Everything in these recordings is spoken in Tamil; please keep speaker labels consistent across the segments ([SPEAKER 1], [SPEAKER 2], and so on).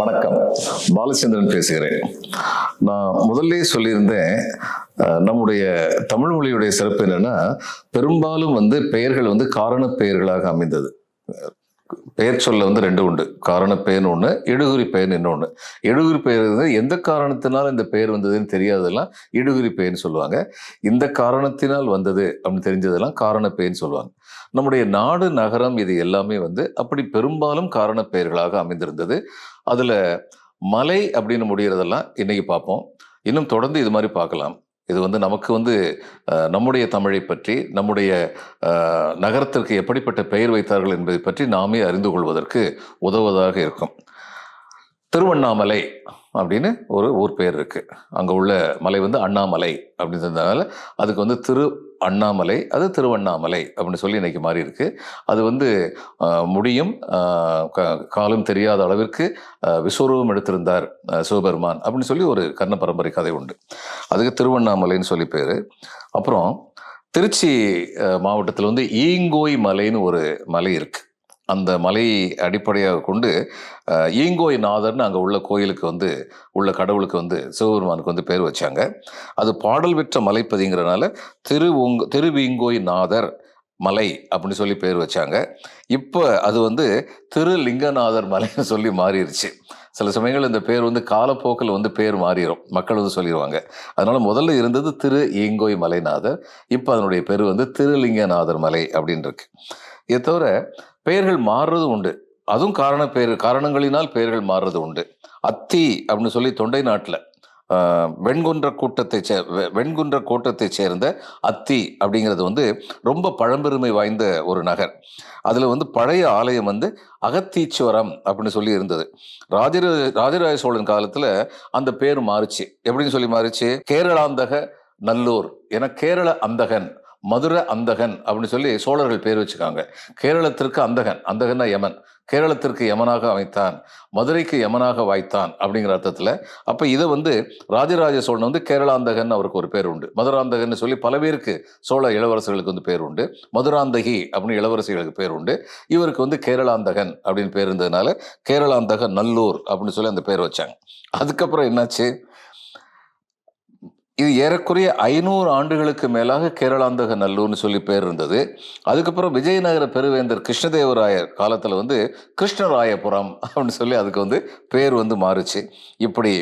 [SPEAKER 1] வணக்கம். பாலச்சந்திரன் பேசுகிறேன். நான் முதல்ல சொல்லியிருந்தேன் நம்முடைய தமிழ் மொழியுடைய சிறப்பு என்னன்னா பெரும்பாலும் வந்து பெயர்கள் வந்து காரண பெயர்களாக அமைந்தது. பெயர் சொல்ல வந்து ரெண்டு உண்டு. காரண பெயர்னு ஒன்று இடுகுறி பெயர்னு இன்னொன்று இடுகுறி பெயர் வந்து எந்த காரணத்தினால் இந்த பெயர் வந்ததுன்னு தெரியாததெல்லாம் இடுகுறி பெயர்னு சொல்லுவாங்க. இந்த காரணத்தினால் வந்தது அப்படின்னு தெரிஞ்சதெல்லாம் காரண பெயர்னு சொல்லுவாங்க. நம்முடைய நாடு நகரம் இது எல்லாமே வந்து அப்படி பெரும்பாலும் காரண பெயர்களாக அமைந்திருந்தது. அதில் மலை அப்படின்னு முடிகிறதெல்லாம் இன்றைக்கி பார்ப்போம். இன்னும் தொடர்ந்து இது மாதிரி பார்க்கலாம். இது வந்து நமக்கு வந்து நம்முடைய தமிழை பற்றி நம்முடைய நகரத்திற்கு எப்படிப்பட்ட பெயர் வைத்தார்கள் என்பதை பற்றி நாமே அறிந்து கொள்வதற்கு உதவுவதாக இருக்கும். திருவண்ணாமலை அப்படின்னு ஒரு ஊர் பேர் இருக்குது அங்கே உள்ள மலை வந்து அண்ணாமலை அப்படின்னு சொன்னதுனால அதுக்கு வந்து திரு அண்ணாமலை அது திருவண்ணாமலை அப்படின்னு சொல்லி இன்றைக்கி மாறி இருக்குது அது வந்து முடியும் ஆஹ், காலும் தெரியாத அளவிற்கு விஸ்வரூபம் எடுத்திருந்தார் சிவபெருமான் அப்படின்னு சொல்லி ஒரு கர்ண பரம்பரை கதை உண்டு. அதுக்கு திருவண்ணாமலைன்னு சொல்லி பேர். அப்புறம் திருச்சி மாவட்டத்தில் வந்து ஈங்கோய் மலைன்னு ஒரு மலை இருக்குது அந்த மலையை அடிப்படையாக கொண்டு ஈங்கோய் நாதர்னு அங்கே உள்ள கோயிலுக்கு வந்து உள்ள கடவுளுக்கு வந்து சிவபெருமானுக்கு வந்து பேர் வச்சாங்க. அது பாடல் பெற்ற மலைப்பதிங்கிறனால திரு உங் திருவீங்கோய் நாதர் மலை அப்படின்னு சொல்லி பேர் வச்சாங்க. இப்போ அது வந்து திருலிங்கநாதர் மலைன்னு சொல்லி மாறிடுச்சு சில சமயங்கள் இந்த பேர் வந்து காலப்போக்கில் வந்து பேர் மாறிடும் மக்கள் வந்து சொல்லிடுவாங்க அதனால் முதல்ல இருந்தது திரு ஈங்கோய் மலைநாதர் இப்போ அதனுடைய பேர் வந்து திருலிங்கநாதர் மலை அப்படின்னு இருக்கு இதை தவிர பெயர்கள் மாறுறது உண்டு. அதுவும் காரண பெயர் காரணங்களினால் பெயர்கள் மாறுறது உண்டு. அத்தி அப்படின்னு சொல்லி தொண்டை நாட்டில் வெண்குன்ற கூட்டத்தை சே வெண்குன்ற கூட்டத்தை சேர்ந்த அத்தி அப்படிங்கிறது வந்து ரொம்ப பழம்பெருமை வாய்ந்த ஒரு நகர். அதில் வந்து பழைய ஆலயம் வந்து அகத்தீச்சுவரம் அப்படின்னு சொல்லி இருந்தது. ராஜர ராஜராஜ சோழன் காலத்தில் அந்த பேர் மாறுச்சு. எப்படின்னு சொல்லி மாறுச்சு? கேரளாந்தக நல்லூர். என கேரள அந்தகன் மதுரை அந்தகன் அப்படின்னு சொல்லி சோழர்கள் பேர் வச்சுக்காங்க. கேரளத்திற்கு அந்தகன் அந்தகன்னா யமன். கேரளத்திற்கு யமனாக அமைத்தான். மதுரைக்கு யமனாக வாய்த்தான் அப்படிங்கிற அர்த்தத்தில் அப்போ இதை வந்து ராஜராஜ சோழன் வந்து கேரளாந்தகன் அவருக்கு ஒரு பேர் உண்டு. மதுராந்தகன் சொல்லி பல பேருக்கு சோழ இளவரசர்களுக்கு வந்து பேர் உண்டு. மதுராந்தகி அப்படின்னு இளவரசிகளுக்கு பேர் உண்டு. இவருக்கு வந்து கேரளாந்தகன் அப்படின்னு பேர் இருந்ததுனால கேரளாந்தக நல்லூர் அப்படின்னு சொல்லி அந்த பேர் வச்சாங்க. அதுக்கப்புறம் என்னாச்சு? இது ஏறக்குறைய ஐநூறு ஆண்டுகளுக்கு மேலாக கேரளாந்தக நல்லூர்னு சொல்லி பேர் இருந்தது. அதுக்கப்புறம் விஜயநகர பெருவேந்தர் கிருஷ்ணதேவராயர் காலத்தில் வந்து கிருஷ்ணராயபுரம் அப்படின்னு சொல்லி அதுக்கு வந்து பேர் வந்து மாறுச்சு. இப்படி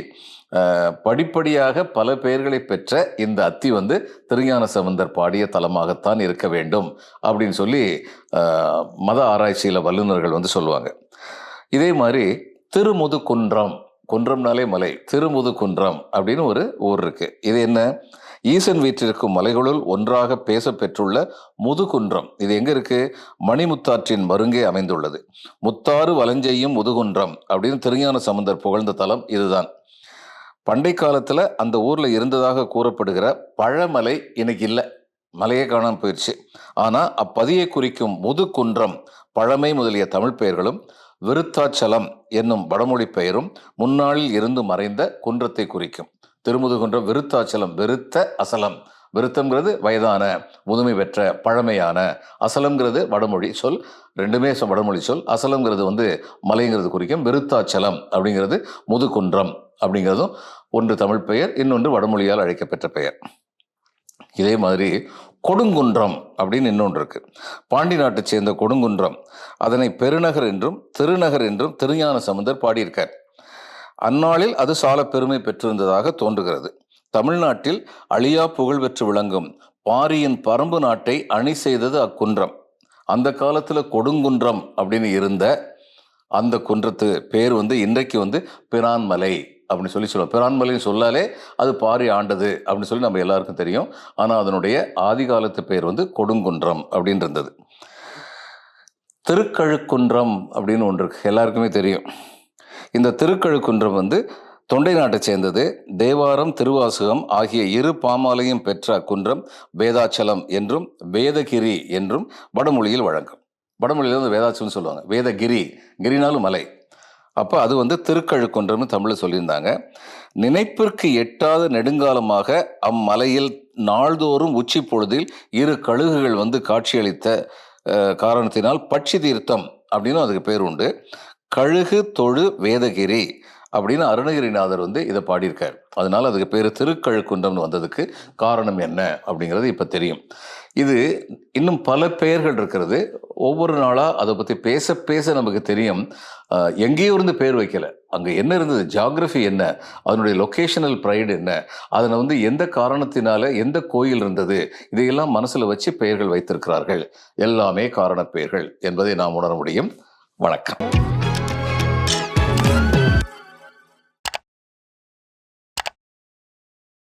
[SPEAKER 1] படிப்படியாக பல பெயர்களை பெற்ற இந்த அத்தி வந்து திருஞான சம்பந்தர் பாடிய தலமாகத்தான் இருக்க வேண்டும் அப்படின்னு சொல்லி மத ஆராய்ச்சியில் வல்லுநர்கள் வந்து சொல்லுவாங்க. இதே மாதிரி திருமுதுகுன்றம் குன்றம்னாலே மலை திருமுதுகுன்றம் அப்படின்னு ஒரு ஊர் இருக்கு. இது என்ன? ஈசன் வீற்றிருக்கும் மலைகளுள் ஒன்றாக பேச பெற்றுள்ள முதுகுன்றம் இது எங்க இருக்கு? மணிமுத்தாற்றின் மருங்கே அமைந்துள்ளது. முத்தாறு வலஞ்செய்யும் முதுகுன்றம் அப்படின்னு திருஞான சம்பந்தர் புகழ்ந்த தலம் இதுதான். பண்டை காலத்துல அந்த ஊர்ல இருந்ததாக கூறப்படுகிற பழமலை இன்னைக்கு இல்லை. மலையே காணாம போயிடுச்சு ஆனா அப்பதியை குறிக்கும் முதுகுன்றம் பழமை முதலிய தமிழ் பெயர்களும் விருத்தாச்சலம் என்னும் வடமொழி பெயரும் முன்னாளில் இருந்து மறைந்த குன்றத்தை குறிக்கும். திருமுதுகுன்றம் விருத்தாச்சலம் விருத்த அசலம். விருத்தம்ங்கிறது வயதான முதுமை பெற்ற பழமையான. அசலம்ங்கிறது வடமொழி சொல் ரெண்டுமே வடமொழி சொல். அசலம்ங்கிறது வந்து மலைங்கிறது குறிக்கும். விருத்தாச்சலம் அப்படிங்கிறது முதுகுன்றம் அப்படிங்கிறதும் ஒன்று தமிழ் பெயர் இன்னொன்று வடமொழியால் அழைக்கப்பெற்ற பெயர். இதே மாதிரி கொடுங்குன்றம் அப்படின்னு இன்னொன்று இருக்குது பாண்டி நாட்டை சேர்ந்த கொடுங்குன்றம் அதனை பெருநகர் என்றும் திருநகர் என்றும் திருஞான சமுதர் பாடியிருக்கார். அந்நாளில் அது சால பெருமை பெற்றிருந்ததாக தோன்றுகிறது. தமிழ்நாட்டில் அழியா புகழ் பெற்று விளங்கும் பாரியின் பரம்பு நாட்டை அணி செய்தது அக்குன்றம். அந்த காலத்தில் கொடுங்குன்றம் அப்படின்னு இருந்த அந்த குன்றத்து பேர் வந்து இன்றைக்கு வந்து பிரான்மலை. அப்படின்னு சொல்லி சொல்லுவோம் பிரான்மலைன்னு சொல்லாலே அது பாரி ஆண்டது அப்படின்னு சொல்லி நம்ம எல்லாருக்கும் தெரியும். ஆனால் அதனுடைய ஆதிகாலத்து பெயர் பேர் வந்து கொடுங்குன்றம் அப்படின்னு இருந்தது திருக்கழுக்குன்றம் அப்படின்னு ஒன்று இருக்கு. எல்லாருக்குமே தெரியும். இந்த திருக்கழுக்குன்றம் வந்து தொண்டை நாட்டைச் சேர்ந்தது. தேவாரம் திருவாசகம் ஆகிய இரு பாமாலையும் பெற்ற அக்குன்றம் வேதாச்சலம் என்றும் வேதகிரி என்றும் வடமொழியில் வழங்கும். வடமொழியில் வந்து வேதாச்சலம்னு சொல்லுவாங்க. வேதகிரி கிரினாலும் மலை. அப்போ அது வந்து திருக்கழுக்குன்றம்னு தமிழில் சொல்லியிருந்தாங்க. நினைப்பிற்கு எட்டாத நெடுங்காலமாக அம்மலையில் நாள்தோறும் உச்சி பொழுதில் இரு கழுகுகள் வந்து காட்சியளித்த காரணத்தினால் பட்சி தீர்த்தம் அப்படின்னு அதுக்கு பேர் உண்டு. கழுகு தொழு வேதகிரி. அப்படின்னு அருணகிரிநாதர் வந்து இதை பாடியிருக்கார். அதனால் அதுக்கு பேர் திருக்கழுக்குன்றம்னு வந்ததுக்கு காரணம் என்ன அப்படிங்கிறது இப்போ தெரியும். இது இன்னும் பல பெயர்கள் இருக்கிறது. ஒவ்வொரு நாளாக அதை பற்றி பேச பேச நமக்கு தெரியும். எங்கேயோ இருந்து பேர் வைக்கல. அங்கே என்ன இருந்தது? ஜாகிரஃபி என்ன? அதனுடைய லொக்கேஷனல் ப்ரைடு என்ன? அதில் வந்து எந்த காரணத்தினால எந்த கோயில் இருந்தது? இதையெல்லாம் மனசில் வச்சு பெயர்கள் வைத்திருக்கிறார்கள். எல்லாமே காரணப் பெயர்கள் என்பதை நாம் உணர முடியும். வணக்கம்.